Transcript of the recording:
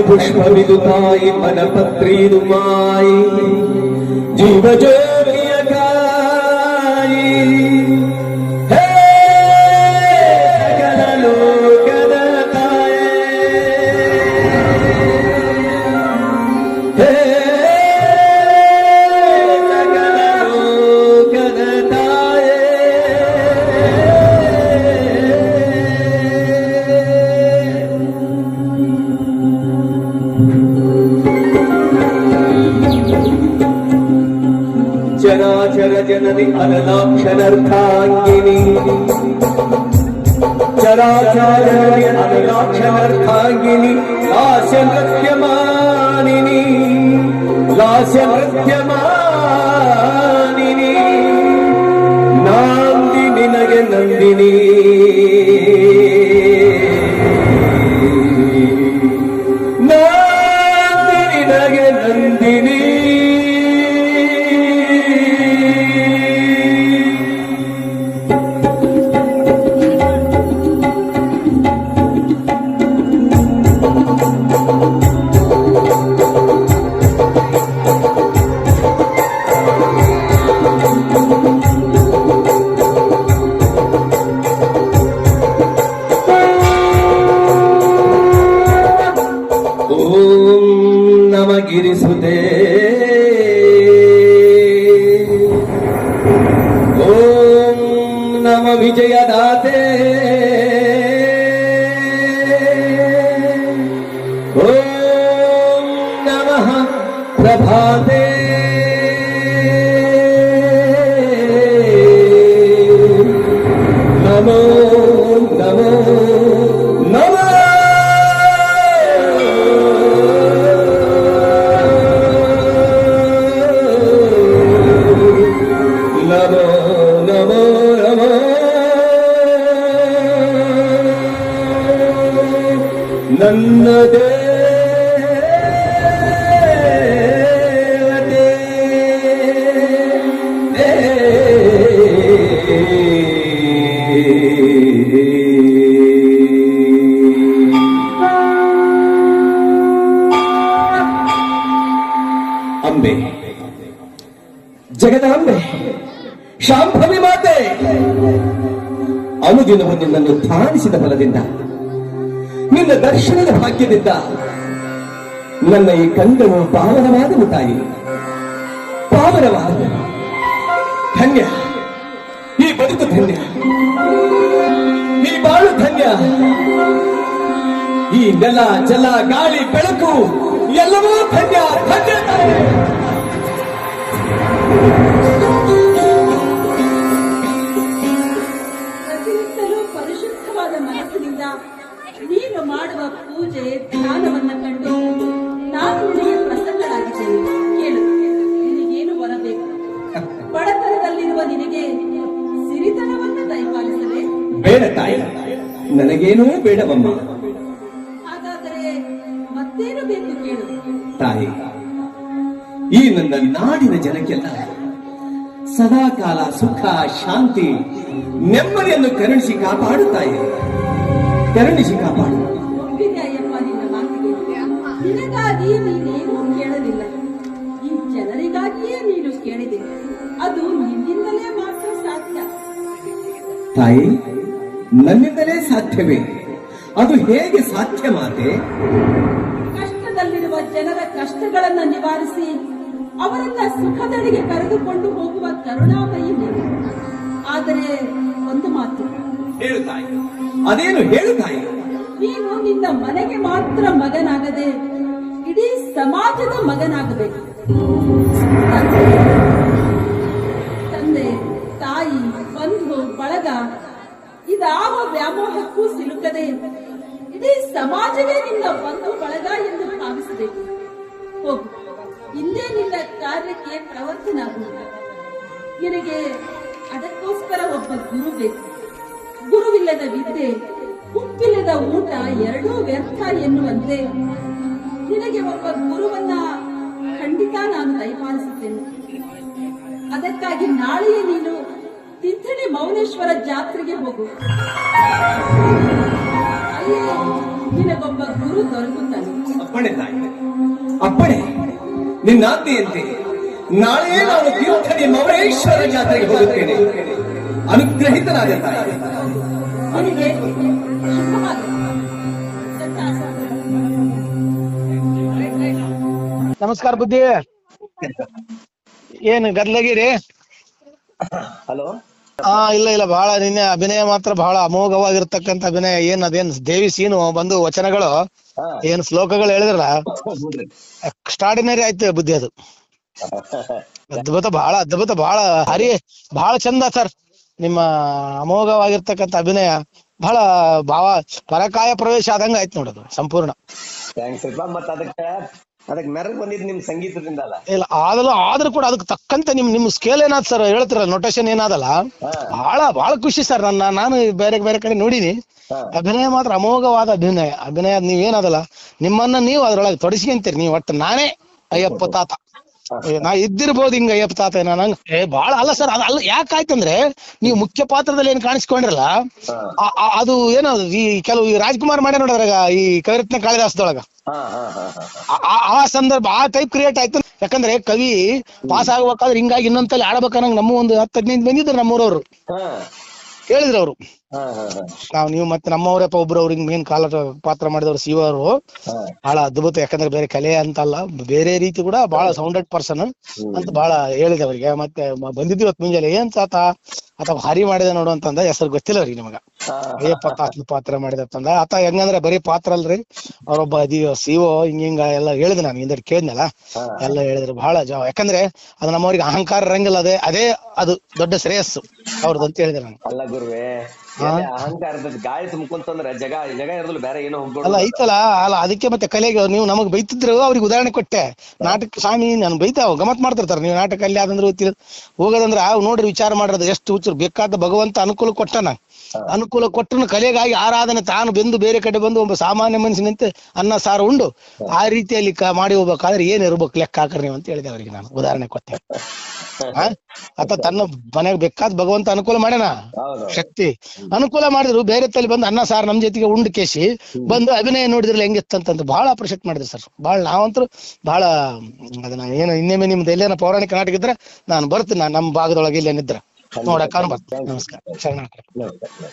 ತನು ಪುಷ್ಪವಿದು ತಾಯಿ చరాచర జనని అనలాక్షణార్థాంగిని. చరాచారని అనలాక్షణార్థాంగిని. లాస్య నృత్యమానిని లాస్య నృత్యమానిని నాంది నినగ నందిని. ನಮಗಿರಿಸುತ್ತೆ ನನ್ನ ಅಂಬೆ. ಜಗದಾಂಬೆ ಶಾಂಭವಿ ಮಾತೆ. ಅನುದಿನವು ನಿನ್ನನ್ನು ಧ್ಯಾನಿಸಿದ ಫಲದಿಂದ ನಿನ್ನ ದರ್ಶನದ ಭಾಗ್ಯದಿಂದ ನನ್ನ ಈ ಕಂದವು ಪಾವನವಾದವು ತಾಯಿ ಪಾವನವಾದ ಧನ್ಯ. ಈ ಬದುಕು ಧನ್ಯ. ಈ ಬಾಳು ಧನ್ಯ. ಈ ನೆಲ, ಜಲ, ಗಾಳಿ, ಬೆಳಕು ಎಲ್ಲವೂ ಧನ್ಯ. ಧನ್ಯ ಪೂಜೆ ಧ್ಯಾನವನ್ನ ಕಂಡು ನಾನು ನಿನಗೆ ಪ್ರಸನ್ನಳಾಗಿದ್ದೇನೆ ಕೇಳು ನಿನಗೇನು ಬರಬೇಕು ಬಡತನದಲ್ಲಿರುವ ನಿನಗೆ ಸಿರಿತನವನ್ನ ದಯಪಾಲಿಸಲೇ? ಬೇಡ ತಾಯಿ ನನಗೇನೂ ಬೇಡವಮ್ಮ. ಹಾಗಾದರೆ ಮತ್ತೇನು ಬೇಕು ಕೇಳು? ತಾಯಿ ಈ ನನ್ನ ನಾಡಿನ ಜನಕ್ಕೆಲ್ಲ ಸದಾಕಾಲ ಸುಖ ಶಾಂತಿ ನೆಮ್ಮದಿಯನ್ನು ಕರುಣಿಸಿ ಕಾಪಾಡುತ್ತಾಯಿ ಕರುಣಿಸಿ ಕಾಪಾಡು. ನೀನೇನೂ ಕೇಳಲಿಲ್ಲ. ಈ ಜನರಿಗಾಗಿಯೇ ನೀನು ಕೇಳಿದೆ. ಅದು ನಿನ್ನಿಂದಲೇ ಮಾತ್ರ ಸಾಧ್ಯ. ತಾಯಿ ನನ್ನಿಂದಲೇ ಸಾಧ್ಯವೇ? ಅದು ಹೇಗೆ ಸಾಧ್ಯ ಮಾತೆ? ಕಷ್ಟದಲ್ಲಿರುವ ಜನರ ಕಷ್ಟಗಳನ್ನು ನಿವಾರಿಸಿ ಅವರನ್ನ ಸುಖದಡೆಗೆ ಕರೆದುಕೊಂಡು ಹೋಗುವ ಕರುಣಾಮಯಿ ನೀನು ಆದರೆ ಒಂದು ಮಾತು. ಹೇಳು ತಾಯಿ. ಅದೇನು ಹೇಳು ತಾಯಿ. ನೀನು ನಿನ್ನ ಮನೆಗೆ ಮಾತ್ರ ಮಗನಾಗದೆ ಸಮಾಜದ ಮಗನಾಗಬೇಕು. ತಂದೆ, ತಾಯಿ ಬಂಧು ಬಳಗ ಇದಾವ ವ್ಯಾಮೋಹಕ್ಕೂ ಸಿಲುಕದೆ ಇಡೀ ಸಮಾಜವೇ ನಿನ್ನ ಬಂಧು ಬಳಗ ಎಂದು ಭಾವಿಸಬೇಕು. ಹೋಗು ಇಲ್ಲೇ ನಿನ್ನ ಕಾರ್ಯಕ್ಕೆ ಪ್ರವರ್ತನಾಗು ನಿನಗೆ ಅದಕ್ಕೋಸ್ಕರ ಒಬ್ಬ ಗುರು ಬೇಕು. ಗುರುವಿಲ್ಲದ ವಿದ್ಯೆ ಉಪ್ಪಿಲ್ಲದ ಊಟ ಎರಡೂ ವ್ಯರ್ಥ ಎನ್ನುವಂತೆ ನಿನಗೆ ಒಬ್ಬ ಗುರುವನ್ನ ಖಂಡಿತ ನಾನು ದಯಪಾಲಿಸುತ್ತೇನೆ. ಅದಕ್ಕಾಗಿ ನಾಳೆಯೇ ನೀನು ತಿಂಥಣಿ ಮೌನೇಶ್ವರ ಜಾತ್ರೆಗೆ ಹೋಗು. ಅಲ್ಲಿ ನಿನಗೊಬ್ಬ ಗುರು ದೊರಕುತ್ತಾನೆ. ಅಪ್ಪಣೆ ನಿನ್ನ ಅಪ್ಪಣೆ ನಾಳೆಯೇ ನಾಳೆ ನಾನು ತೀರ್ಥಣಿ ಮೌನೇಶ್ವರ ಜಾತ್ರೆಗೆ ಹೋಗುತ್ತೇನೆ. ಅನುಗ್ರಹಿತನಾದ ತಾಯಿ. ಅವನಿಗೆ ಶುಭವಾಗಲಿ. ನಮಸ್ಕಾರ ಬುದ್ಧಿ. ಏನ್ ಗದ್ಲಗಿರಿ? ಹಲೋ? ಹಾ ಇಲ್ಲ ಇಲ್ಲ ಬಹಳ ನಿನ್ನೆ ಅಭಿನಯ ಮಾತ್ರ ಬಹಳ ಅಮೋಘವಾಗಿರ್ತಕ್ಕಂತ ಅಭಿನಯ. ಏನ್ ಅದೇನ್ ದೇವಿ ಸೀನು ಬಂದು ವಚನಗಳು. ಏನ್ ಶ್ಲೋಕಗಳು ಹೇಳಿದ್ರಲ್ಲ? ಎಕ್ಸ್ಟ್ರಾರ್ಡಿನರಿ ಎಕ್ಸ್ಟ್ರಾಡಿನರಿ ಆಯ್ತು ಬುದ್ಧಿ ಅದು. ಅದ್ಭುತ ಬಹಳ ಅದ್ಭುತ ಬಹಳ ಹರಿ ಬಹಳ ಚಂದ ಸರ್. ನಿಮ್ಮ ಅಮೋಘವಾಗಿರ್ತಕ್ಕಂತ ಅಭಿನಯ. ಬಹಳ ಭಾವ ಪರಕಾಯ ಪ್ರವೇಶ ಆದಂಗ ಆಯ್ತು ನೋಡೋದು ಸಂಪೂರ್ಣ. ಥ್ಯಾಂಕ್ಸ್ ಮತ್ತ ಅದಕ್ಕ ಅದಕ್ ಮೆರಗ್ ಬಂದಿದ್ ನಿಮ್ ಸಂಗೀತದಿಂದ ಅಲ್ಲ ಇಲ್ಲ ಆದಲ್ಲ ಆದ್ರೂ ಕೂಡ ಅದಕ್ಕೆ ತಕ್ಕಂತೆ ನಿಮ್ ನಿಮ್ ಸ್ಕೇಲ್ ಏನಾದ್ ಸರ್ ಹೇಳ್ತಿರ ನೊಟೇಶನ್ ಏನಾದಲ್ಲ. ಬಹಳ ಬಹಳ ಖುಷಿ ಸರ್ ನನ್ನ ನಾನು ಬೇರೆ ಬೇರೆ ಕಡೆ ನೋಡಿನಿ ಅಭಿನಯ ಮಾತ್ರ ಅಮೋಘವಾದ ಅಭಿನಯ. ಅಭಿನಯ ನೀವೇನದಲ್ಲ ನಿಮ್ಮನ್ನ ನೀವು ಅದ್ರೊಳಗೆ ತೊಡಸ್ಕೊಂತೀರಿ. ನೀವು ಒಟ್ಟು ನಾನೇ ಅಯ್ಯಪ್ಪ ತಾತ. ನಾ ಇದ್ದಿರ್ಬೋದು ಹಿಂಗ ಅಯ್ಯಪ್ಪ ತಾತ ನಂಗ ನಂಗ್ ಏ ಬಾಳ ಅಲ್ಲ ಸರ್ ಅದು ಅಲ್ಲ ಯಾಕಾಯ್ತಂದ್ರೆ ನೀವು ಮುಖ್ಯ ಪಾತ್ರದಲ್ಲಿ ಏನ್ ಕಾಣಿಸ್ಕೊಂಡ್ರಲ್ಲ ಅದು ಏನೋ ಈ ಕೆಲವು ಈ ರಾಜ್ಕುಮಾರ್ ಮಾಡ್ಯ ನೋಡಿದ್ರಾಗ ಈ ಕವಿರತ್ನ ಕಾಳಿದಾಸದೊಳಗ. ಆ- ಸಂದರ್ಭ ಆ ಟೈಪ್ ಕ್ರಿಯೇಟ್ ಆಯ್ತು. ಯಾಕಂದ್ರೆ ಕವಿ ಪಾಸ್ ಆಗ್ಬೇಕಾದ್ರೆ ಹಿಂಗಾಗಿ ಇನ್ನೊಂದ್ಸಲ ಆಡ್ಬೇಕನ್ನಂಗ್ ನಮ್ಮ ಒಂದು ಹತ್ತು ಹದಿನೈದು ಬಂದಿದ್ರು ನಮ್ಮೂರವ್ರು. ಕೇಳಿದ್ರು ಅವ್ರು. ನಾವ್ ನೀವು ಮತ್ತೆ ನಮ್ಮವರಪ್ಪ ಒಬ್ರು ಅವ್ರಿಗೆ ಮೇನ್ ಕಾಲ ಪಾತ್ರ ಮಾಡಿದವ್ರು ಶಿವ ಅವರು ಬಹಳ ಅದ್ಭುತ ಯಾಕಂದ್ರೆ ಬೇರೆ ಕಲೆ ಅಂತಲ್ಲ ಬೇರೆ ರೀತಿ ಕೂಡ ಬಹಳ ಸೌಂಡೆಡ್ ಪರ್ಸನ್ ಅಂತ ಬಹಳ ಹೇಳಿದೆ ಅವ್ರಿಗೆ. ಮತ್ತೆ ಬಂದಿದ್ವಿ ಇವತ್ತು ಮುಂಜಾನೆ. ಏನ್ ತಾತ? ಅಥವಾ ಭಾರಿ ಮಾಡಿದೆ ನೋಡು ಅಂತಂದ ಹೆಸರು ಗೊತ್ತಿಲ್ಲ ಅವ್ರಿಗೆ ನಿಮಗ. ಏ ಅಯ್ಯಪ್ಪ ತಾತನ ಪಾತ್ರ ಮಾಡಿದ ಅಂತಂದ. ಆತ ಹೆಂಗಂದ್ರೆ ಬರೀ ಪಾತ್ರ ಅಲ್ರಿ. ಅವ್ರೊಬ್ಬ ಅದಿ ಸಿಒ ಹಿಂಗ ಹಿಂಗ ಎಲ್ಲ ಹೇಳಿದೆ ನಾನು ಹಿಂದೆ ಕೇಳಿದ್ನಲ್ಲ. ಎಲ್ಲ ಹೇಳಿದ್ರು. ಬಹಳ ಜವಾಬ್ ಯಾಕಂದ್ರೆ ಅದು ನಮ್ಮವ್ರಿಗೆ ಅಹಂಕಾರ ಇರಂಗಿಲ್ಲ ಅದೇ ಅದೇ ಅದು ದೊಡ್ಡ ಶ್ರೇಯಸ್ಸು. ಅವ್ರದ್ದು ಅಂತ ಹೇಳಿದೆ ನಾನು. ಅಲ್ಲ ಗುರುವೆ ಅಹಂಕಾರದ ಗಾಳಿ ತುಂಬ್ಕೊಂತಂದ್ರ ಜಗ ಜಗ ಇರದಲ್ಲ ಬೇರೆ ಏನೋ ಅಲ್ಲ ಐತಲ್ಲ ಅಲ್ಲ ಅದಕ್ಕೆ ಮತ್ತೆ ಕಲೆಗೆ ನೀವು ನಮಗ್ ಬೈತಿದ್ರು ಅವ್ರಿಗೆ ಉದಾಹರಣೆ ಕೊಟ್ಟೆ. ನಾಟಕ ಸ್ವಾಮಿ ನಾನು ಬೈತಾವ ಗಮತ್ ಮಾಡ್ತಿರ್ತಾರ. ನೀವು ನಾಟಕ ಅಲ್ಲಿ ಯಾವ್ದಂದ್ರೆ ಗೊತ್ತಿಲ್ಲ ಹೋಗೋದಂದ್ರ ನೋಡ್ರಿ ವಿಚಾರ ಮಾಡಿರೋದು ಎಷ್ಟು ಹುಚ್ಚರು. ಬೇಕಾದ ಭಗವಂತ ಅನುಕೂಲ ಕೊಟ್ಟನ. ಅನುಕೂಲ ಕೊಟ್ಟನು ಕಲೆಗಾಗಿ ಆರಾಧನೆ ತಾನು ಬೆಂದು ಬೇರೆ ಕಡೆ ಬಂದು ಒಬ್ಬ ಸಾಮಾನ್ಯ ಮನುಷ್ಯನಂತೆ ಅನ್ನ ಸಾರು ಉಂಡು. ಆ ರೀತಿಯಲ್ಲಿ ಮಾಡಿ ಹೋಗ್ಬೇಕಾದ್ರೆ ಏನ್ ಇರ್ಬೇಕು ಲೆಕ್ಕ ಹಾಕ್ರಿ ನೀವು ಅಂತ ಹೇಳಿದೆ ಅವರಿಗೆ ನಾನು. ಉದಾಹರಣೆ ಕೊಟ್ಟೆ? ಆತ ತನ್ನ ಮನೆಗೆ ಬೇಕಾದ ಭಗವಂತ ಅನುಕೂಲ ಮಾಡ್ಯಾನ? ಶಕ್ತಿ. ಅನುಕೂಲ ಮಾಡಿದ್ರು ಬೇರೆ ತಲೆ ಬಂದು ಅನ್ನ ಸಾರ್ ನಮ್ ಜೊತೆಗೆ ಉಂಡು ಕೇಸಿ ಬಂದು ಅಭಿನಯ ನೋಡಿದ್ರಲ್ಲ ಹೆಂಗಿತ್ತಂತಂದು ಬಹಳ ಅಪ್ರಿಷಿಯೇಟ್ ಮಾಡಿದ್ರು ಸರ್. ಬಹಳ ನಾವಂತರು ಬಹಳ ಅದನ್ನ ಏನು ಇನ್ನೊಮ್ಮೆ ನಿಮ್ದು ಎಲ್ಲೇನ ಪೌರಾಣಿಕ ನಾಟಕ ಇದ್ರೆ ನಾನು ಬರ್ತೀನಿ ನಮ್ಮ ಭಾಗದೊಳಗೆ ಇಲ್ಲೇನಿದ್ರ. ನೋಡಕ್ಕ ಬರ್ತೀನಿ. ನಮಸ್ಕಾರ. ಶರಣ